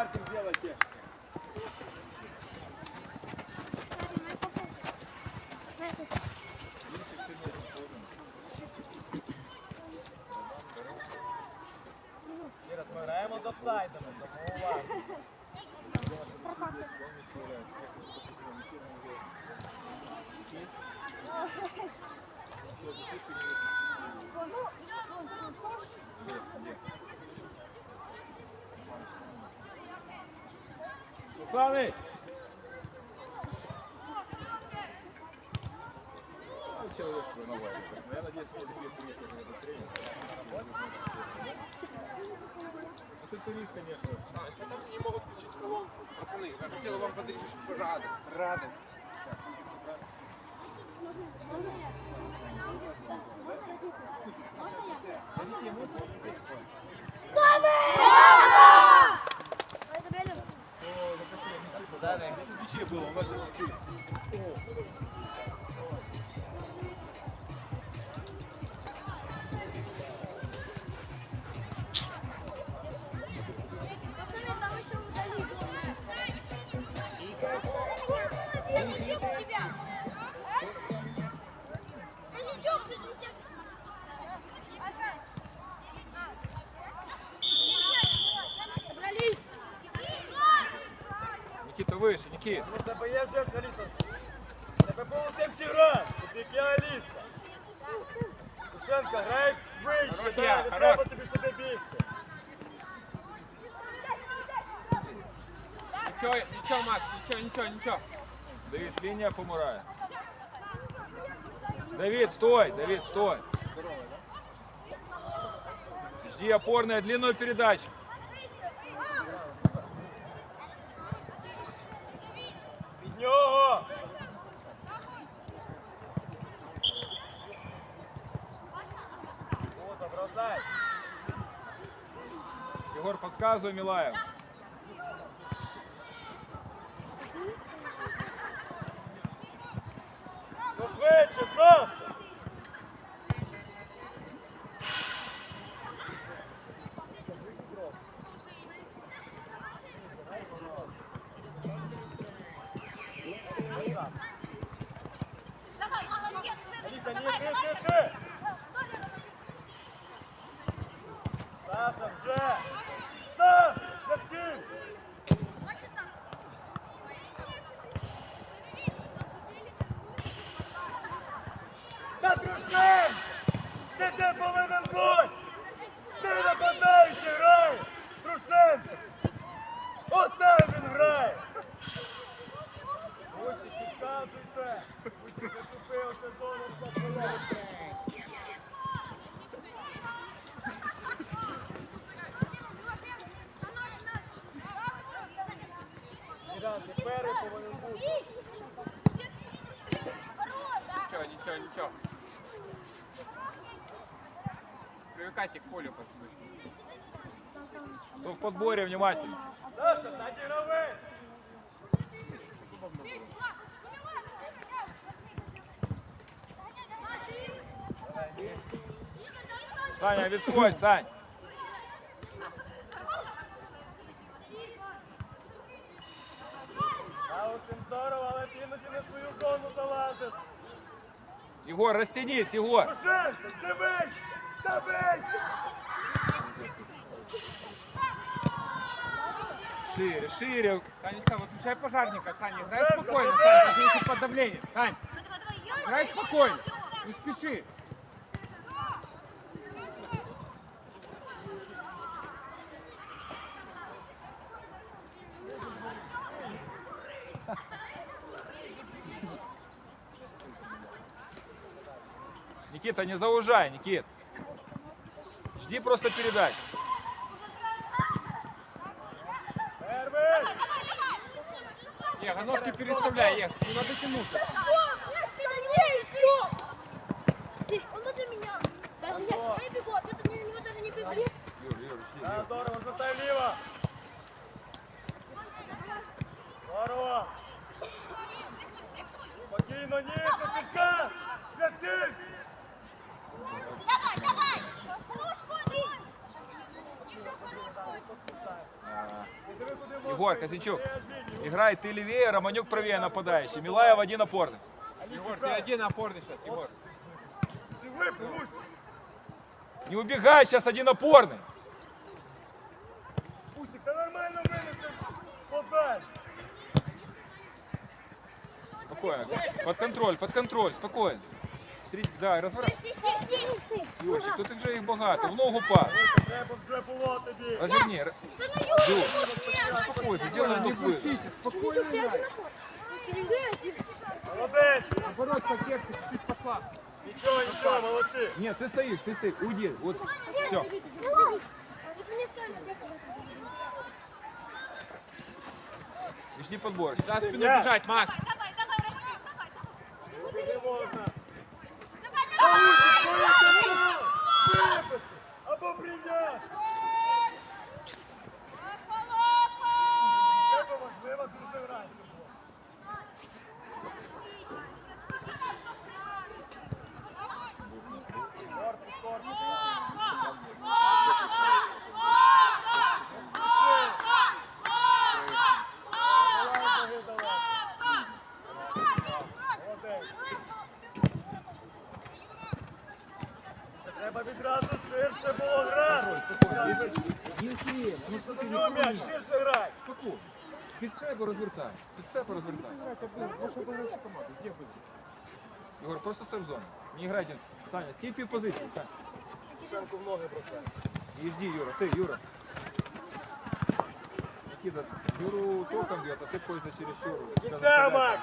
Маркинг делайте. Ще раз ми граємо з Русланий! Человек. Я надеюсь, что приехали на этот тренинг. Это турист, конечно. Если там не могут включить колонку. Пацаны, я хотел вам подарить радость, радость. Да, да, ключи было, у нас же Никит. Ну тебе є вже ж, Аліса. Тебе було всім грати, тут я Аліса. Тушенко, грай вище, Хорош да, я, не хорош. треба тобі сюди бігти. Ничего, ничего, Макс, ничего, ничего, ничего. Давид, линия помирає. Давид, стой, Давид, стой. Жди опорная, длинную передачу. Егор, подсказывай, Милаев. Ничего, ничего. Привыкайте к полю, пацаны. Кто в подборе, внимательно. Саша, стань гравець! Саня, Вицкой, Сань. А очень здорово, але в свою зону залазиш! Егор, растянись, Егор. Шире, шире. Санечка, выключай пожарника, Саня. Играй спокойно, Саня, ты еще под давлением. Сань, играй спокойно. Не спеши. Никита, не заужай, Никит. Жди просто передач. Первий! Ега, ножки переставляй. Не надо тянуться. Егор, Козинчук. Играй ты левее, Романюк правее нападающий. Милаев один опорный. Егор, ты один опорный сейчас, Егор. Не убегай, сейчас один опорный. Пустик, та нормально подай. Спокойно. Под контроль, под контроль, спокойно. Сред... Да, розворот. Сі, сі, сі. Юрчик, тут вже їх багато. В ногу пас. Треба вже було тоді. Розверни. р- Та на Юру, Юр, ні, Успокойся, сделай Не вдох выдох. включите, спокойно играй. Молодець. Наоборот, поддержка чуть-чуть пошла. Нічого, нічого, молодці. Нет, ты стоишь, ты стоишь. Уйди. Вот. Все. От мені скажуть, як Пішли подбор. За спину Я. бежать, Макс. Давай, давай, Ромчик, давай, давай. Не можна. Давай, себе розвертай. Під себе розвертай. Наша большая команда. Где вы? Егор, просто стой в зону. Не играйте. Саня, стій пів позиції. Саня. Шенку в ноги бросай. И жди, Юра. Ты, Юра. Никита, Юру током бьет, а ты пользуешься через Юру. Кінця, Макс.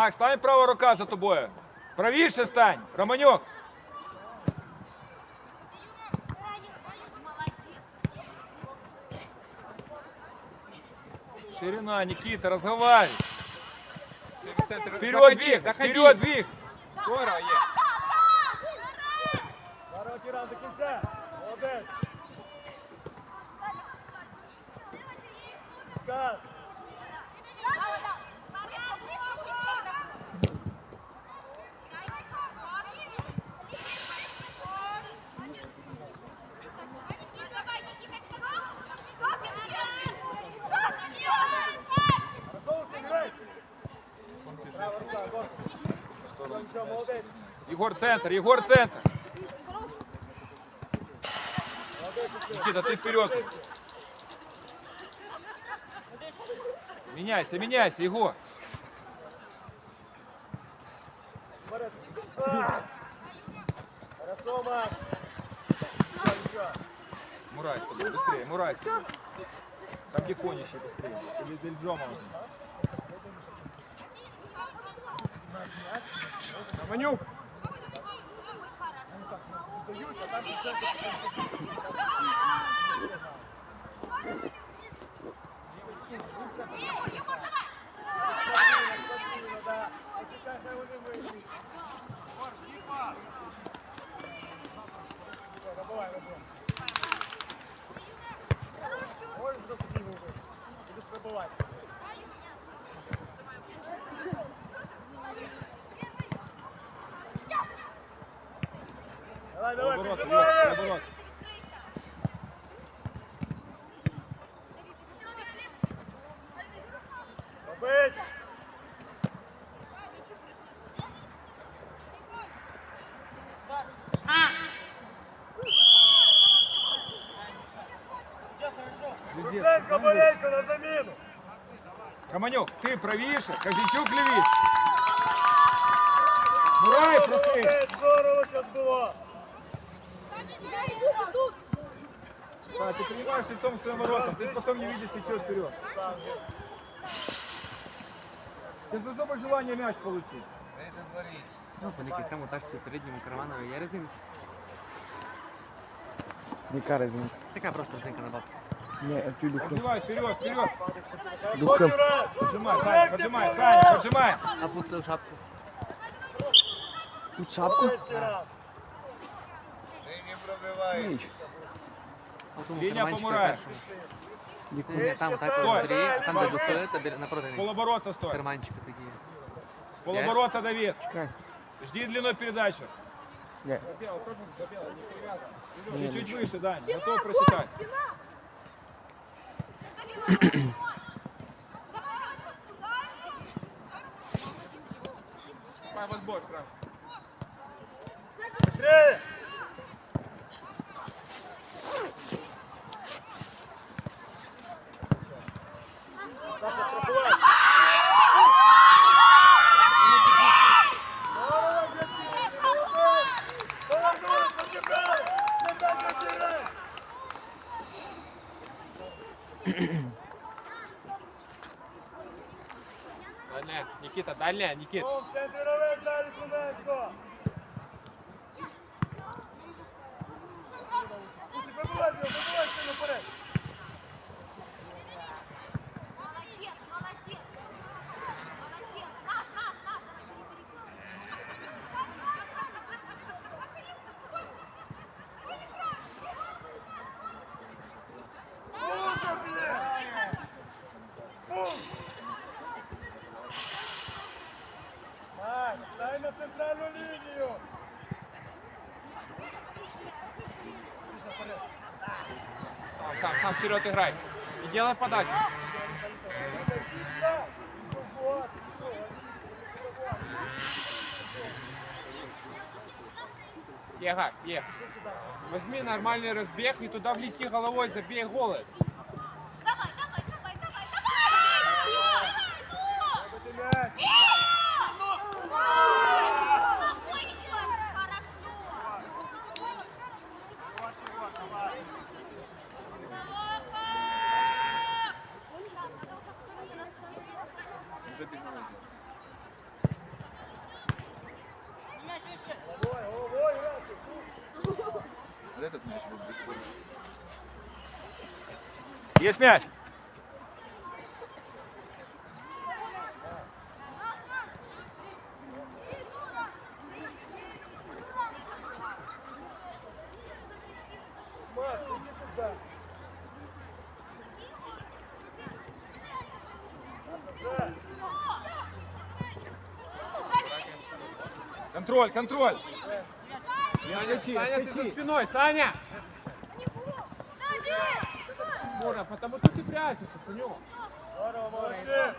Макс, стань права рука за тобою. Правіше стань. Романюк. Ширина, Никита, разговаривай. Вперед, двиг, заходи. вперед, двиг. Здорово, есть. Зараз Тіран до кінця. Молодець. Стас. Егор, центр, Егор, центр. Никита, ты вперед. Меняйся, меняйся, Егор. Хорошо, Макс. Мурай, быстрее, Мурай. Там тихонище быстрее. Или Дельджома. Романюк. Спокійно, да. Почекай, хай вони вийдуть. Все, забувай, забувай. Можеш Давай, давай, Оборот, піджимаємо! оборот. Бить! Шевченко, Борейко на заміну! Романюк, ты правіше, Казичук лівіше. Мурай, прости. Молодець, Здорово зараз було! тут. Да, ты принимаешь лицом к своим воротам, ты потом не видишь ничего вперед. Сейчас особо желание мяч получить. Ну, по якому тачці передньому карманові є резинка. Яка різниця? Така просто резинка на бабку. Ні, чую духу. Подбивай, вперед, вперед. Духом! Поджимай, Саня, поджимай, Саня, поджимай. А путаю шапку. Тут шапку? Ось Тиран. Ніч. У тому Лінія карманчику помирає. першому. Дікун. Ні, там так Стой. быстрее, а там де дусли, та біля- напроти них. Полоборота стой. Карманчики такі. Полоборота Давид. Чекай. Жди длиной передачи. Де? Чуть-чуть выше, Дань. Готов прочитать. Давай в отбор сразу. Быстрее! Никита, дальняя, Никит. Вон, в вперед играй. И делай подачу. Ега, ег. Возьми нормальный разбег и туда влети головой, забей голы. Давай, давай, давай, давай, давай. Мяч! Ой, еще. Хорошо. Уже без него идет. Ой, ой, ой, Растик! Вот этот мяч будет бесспорно. Есть мяч. Макс, иди сюда! Да, Контроль, контроль. Саня, Саня, ты за спиной, Саня! Мура, потому что ты прячешься, Санек. Здорово, молодцы!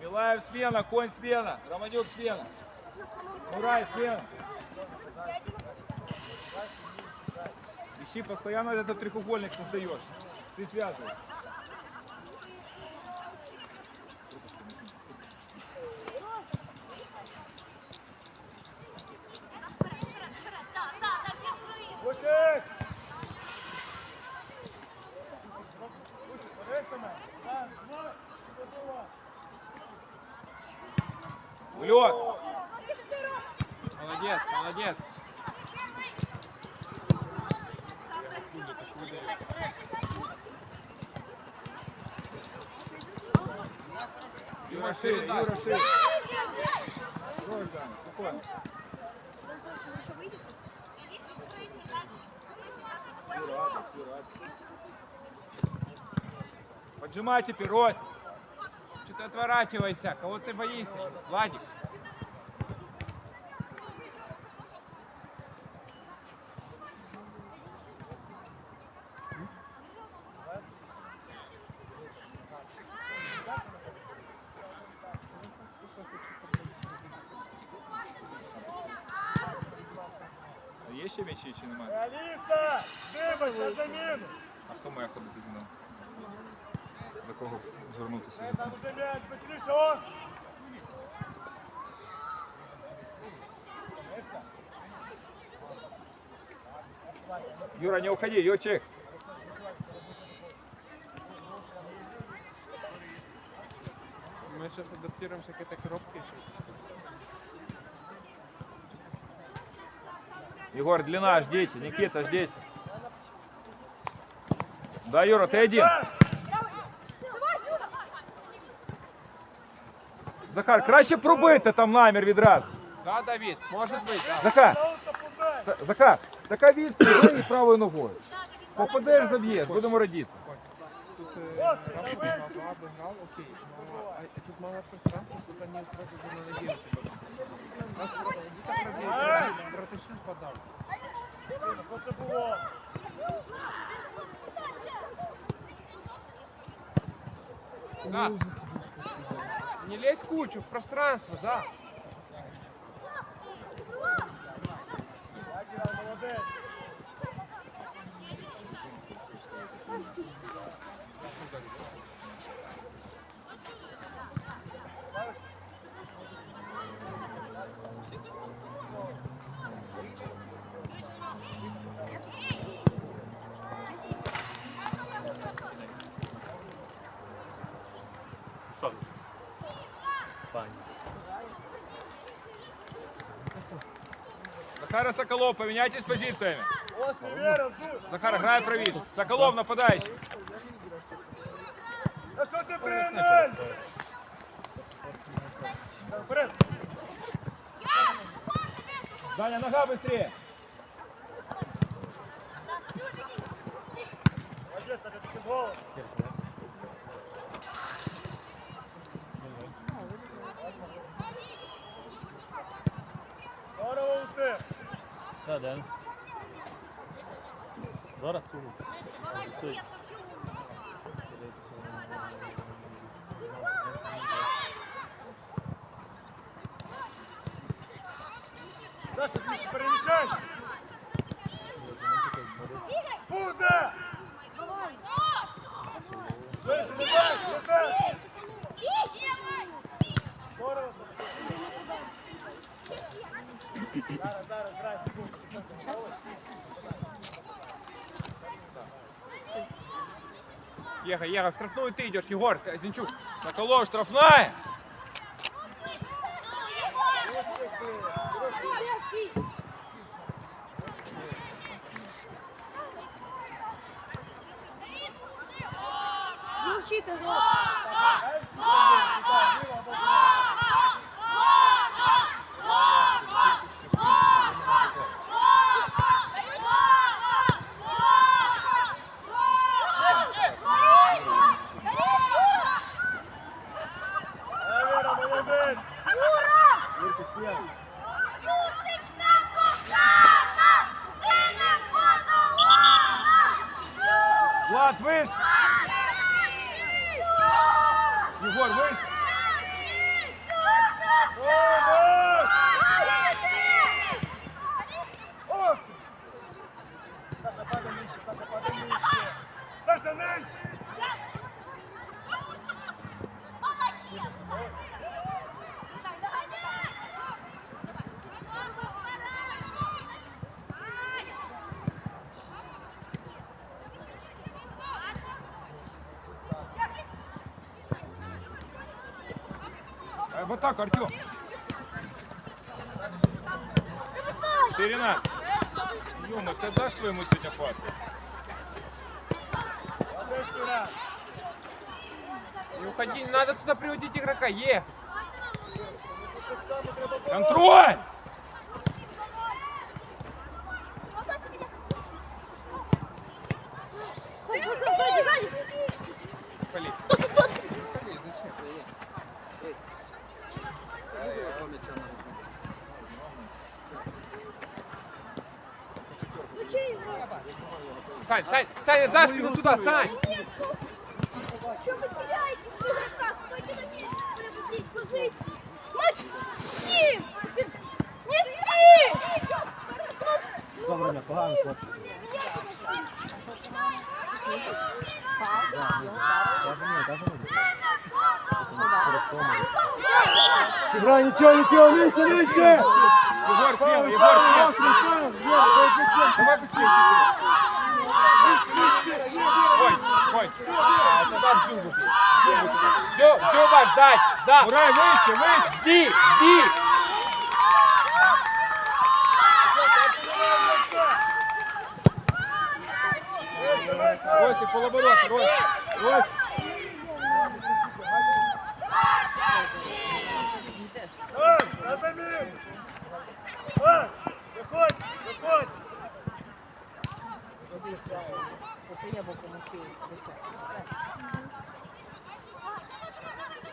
Милаев смена, конь смена, Романюк смена. Мурай смена. Ищи постоянно этот треугольник создаешь. Ты связываешь. Вперед, вперед, вперед. Да, да, да, держи. Пусик! Пусик, на мене! Раз, два, готова! Влет. Молодец. Юра шире, Юра шире. Там, спокойно. Поджимай теперь, Рость. Что ты отворачивайся? Кого ты боишься? Владик. Має ходити з ним? До кого звернутися? Юра, не уходи, Йочек. Мы сейчас адаптируемся к этой коробке. Егор, длина, ждите. Никита, ждите. Да, Юра, ты один. Захар, краще пробити там намір відразу. Да, Давид, может быть. да. Захар, Пожалуйста, пудай! Захар, Така відстань, бий правою ногою. Попадеш, заб'єш, будемо радіти. Тут э, Рафа обыграл, то обыграл, окей. Но а, тут мало пространства, тут они сразу же на ноге у тебя. Раз, где-то правее, Братышин подал. Що це було? Да. Не лезь кучу, в пространство, за. Молодець. Захара Соколов, поміняйтесь позиціями. Острий, Вера, зу. Захар, грає правіше. Соколов, нападаючий. Та що ти пригнеш? Вперед. Даня, нога быстрее. Молодець, Саша, ти з голос. Здорово успіх. Молодец, вообще умница. Саша, звідси переміщайся. Пузо! Вище, не дай, не дай. Здорово, Саша. Зараз, зараз, грай, Ехай, ехай, в штрафную ты идешь, Егор, Зинчук. Соколов, штрафная. Yeah. Не уходи, не надо туда приводить игрока, е. Контроль! Сань, Сань, Саня, за спину туда, Сань. Что вы теряетесь? Вы назад, стойте на месте. Прямо здесь, в позиции. Максим! Не спи! Добре, не погано, хлопці. Играй, ничего, ничего, нижче, нижче. Егор, слева, Егор, слева. Давай быстрее, четыре. Ой, ой. А, туда в дзюбу бей. Дзюбу туда. Дзю- Дзюба, ждать, за. Урай, выше, выше. Жди, жди. Росик, полоборот, Росик. Росик. Ой, на Я боком учив.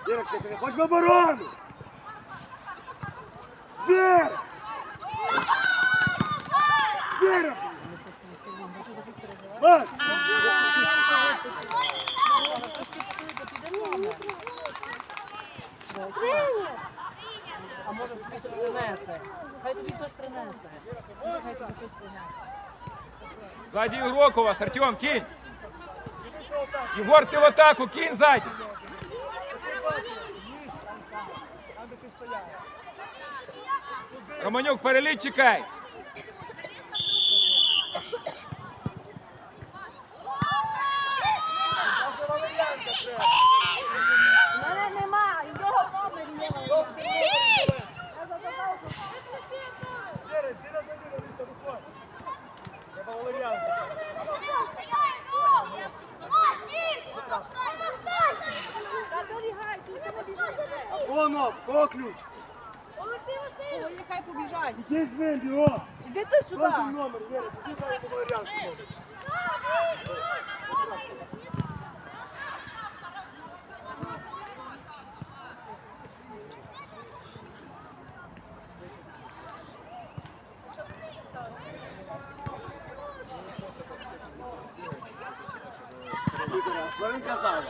Дірочка, ти не хочеш в оборону? Вір! Вір! Ваш! А може хтось принесе? Хай тобі хтось принесе. Хай тобі хтось принесе. Сзади игрок у вас, Артем, кинь. Егор, ты в атаку, кинь сзади. Романюк, переліт чекай. біжите. Воно, кого ключ? Олексій Васильович. Ой, Хай побіжать. Іди з ним, бігом. Іди ти сюди. Кожен номер, Віра, іди дай по Валеріанку. номер. Що він казав?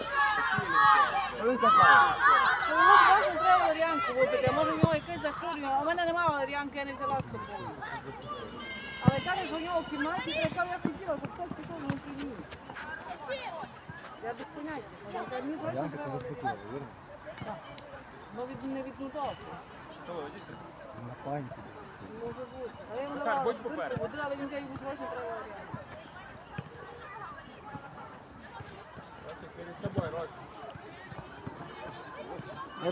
Що він казав? Що йому справжньо а може в нього якесь захворювання, а в мене немає валеріанки, я не взяла з собою. Але каже, що у нього в кімнаті, я кажу, я хотіла, щоб хтось пішов на кімнаті. Я без поняття. Вона каже, «Мені зручно треба заспокоїла, вірно? Ну, від, не віднудався. На паніку. Може бути. А я йому давала будь попереду. води, але він каже, йому срочно треба валеріанку. Перед тобой, Рось.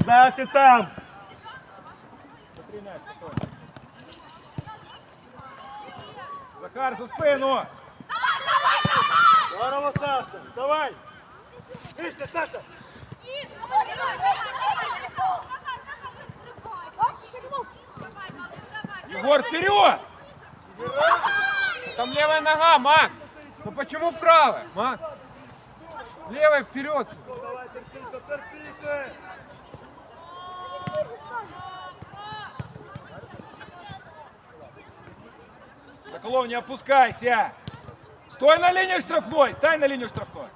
Знаю, ти там. Захар, за спину. Здорово, Саша. Вставай. Вище, Саша. Егор, вперед! Там левая нога, Мак. Ну почему правая, Мак? Левая вперед. Давай, терпіть, терпіти. Соколов, не опускайся. Стой на линии штрафной, стань на линию штрафной.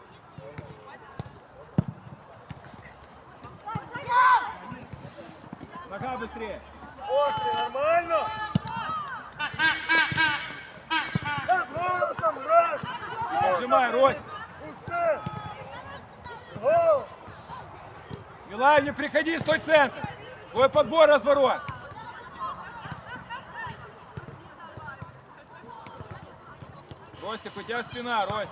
Нога быстрее. Острий, нормально? Да, голосом, брат. Голос. Милаев, не приходи, стой центр. Твой подбор, разворот. Ростик, у тебя спина, Рость.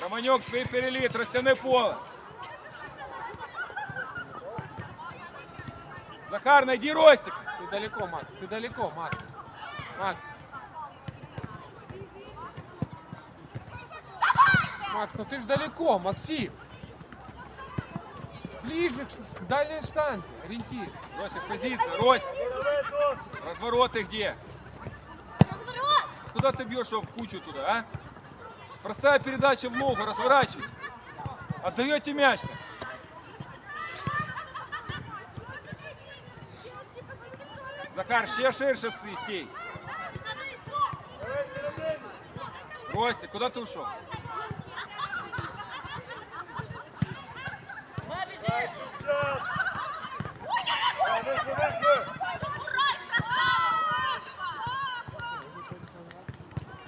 Романек, твой перелит, растяни поле. Захар, найди Ростик. Ты далеко, Макс, ты далеко, Макс. Макс. Макс, ну ты ж далеко, Максим. Ближе к ш- к дальней штанге, ориентир. Ростик, позиция, Рость. Острий. Развороты где? Куда ты бьешь его в кучу туда, а? Простая передача в ногу, разворачивайте. Отдаете мяч. -то. Захар, ще ширше середину. Ростик, куда ты ушел?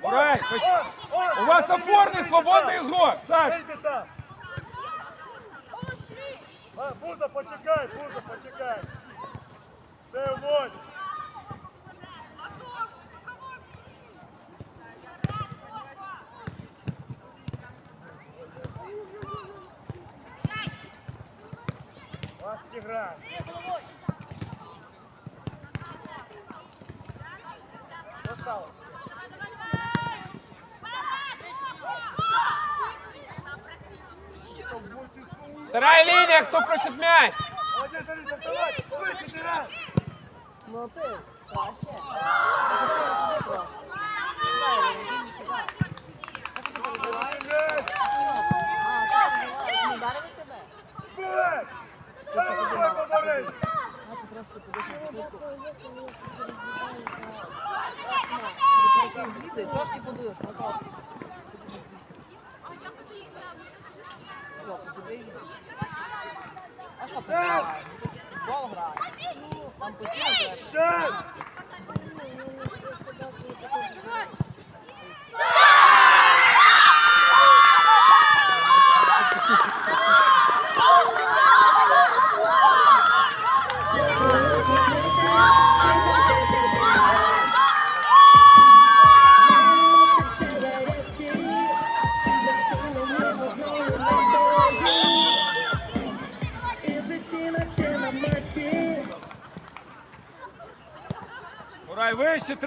У вас оформлений свободний игрок, Саш! Буза, почекай, Буза, почекай! Все, уводь! Ах, Тигран. Осталось. Вторая линия, кто просит мяч? Молодець, Аліса, вставай! Вище, Тиран! Ну ти, краще. Молодець! Трошки подивиш, потрошки. Все, посиди і відійшли. А що прибирає? Бол грає. Там посіли.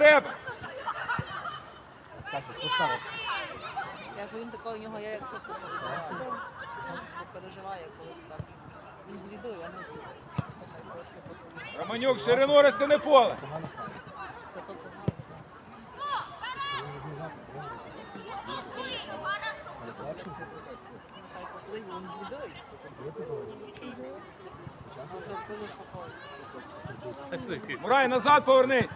треба. Саша, поставився. Я ж він такого у нього, я якщо переживає, коли так. Він блідує, я не Романюк, ширину розтяни поле. Погано стало. Мурай, назад повернись!